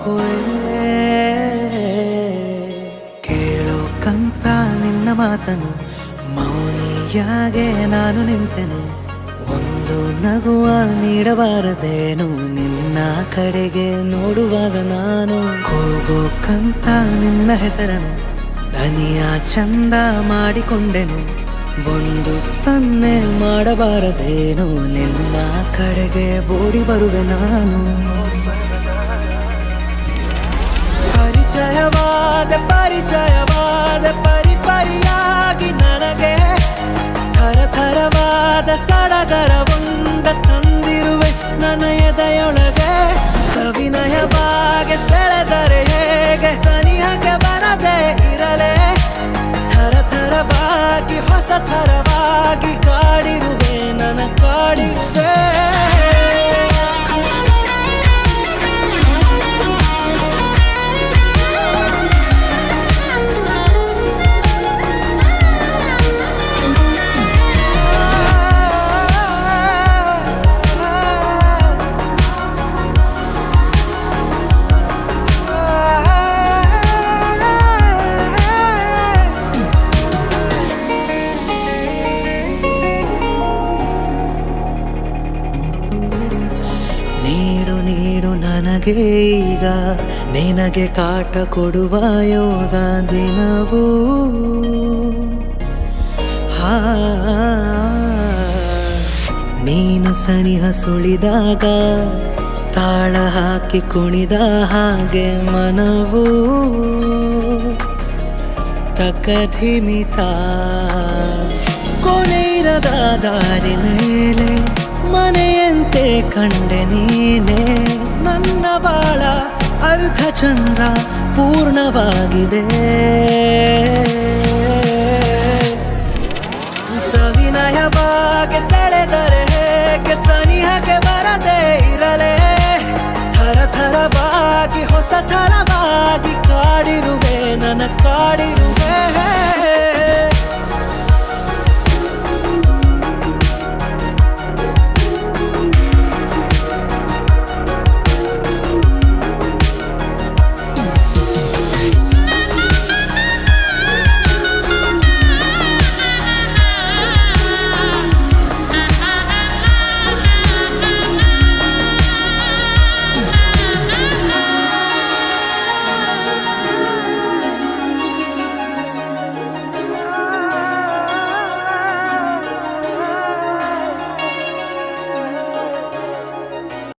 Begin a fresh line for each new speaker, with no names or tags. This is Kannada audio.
ಹುಡುಕುವೆ ಕೇಳೋ ಕಂತ ನಿನ್ನ ಮಾತನು, ಮೌನಿಯಾಗೆ ನಾನು ನಿಂತೆನು. ಒಂದು ನಗುವ ನೀಡಬಾರದೇನು, ನಿನ್ನ ಕಡೆಗೆ ನೋಡುವಾಗ ನಾನು. ಕೂಗೋ ಕಂತ ನಿನ್ನ ಹೆಸರನು ದನಿಯ ಚಂದ ಮಾಡಿಕೊಂಡೆನು. ಒಂದು ಸನ್ನೆ ಮಾಡಬಾರದೇನು, ನಿನ್ನ ಕಡೆಗೆ ಓಡಿ ಬರುವೆ ನಾನು. ಪರಿಚಯವಾದ ಪರಿಚಯವಾದ ಪರಿ ಪರಿಯಾಗಿ ನನಗೆ ಥರ ಥರವಾದ ಸಡಗರವೊಂದ ತಂದಿರುವೆ ನನ್ನ ಎದೆಯೊಳಗೆ. ಸವಿನಯವಾಗಿ ಸೆಳೆದರೆ ಹೇಗೆ, ಸನಿಹಕ್ಕೆ ಬರದೆ ಇರಲೇ? ಥರ ಥರವಾಗಿ ಹೊಸ ಥರವಾಗಿ ಕಾಡಿರುವೆ, ನನ್ನ ಕಾಡಿರುವೆ. ನನಗೆ ಈಗ ನಿನಗೆ ಕಾಟ ಕೊಡುವ ಯೋಗ ದಿನವೂ. ಹಾ, ನೀನು ಸನಿಹ ಸುಳಿದಾಗ, ತಾಳ ಹಾಕಿ ಕುಣಿದ ಹಾಗೆ ಮನವು. ತಕಧಿಮಿತ ಕೊನೆಯಿರದ ದಾರಿ ಮೇಲೆ ಮನೆಯಂತೆ ಕಂಡೆ ನೀನೆ. ನನ್ನ ಬಾಳ ಅರ್ಧ ಚಂದ್ರ ಪೂರ್ಣವಾಗಿದೆ. ಸವಿನಯ ಸವಿನಯವಾಗಿ ಸೆಳೆದರೆ ಹೇಗೆ ಸನಿಹಕ್ಕೆ ಬರದೇ ಇರಲೇ? ಥರ ಥರವಾಗಿ, ಹೊಸ ಥರವಾಗಿ ಕಾಡಿರುವೆ, ನನ್ನ ಕಾಡಿರು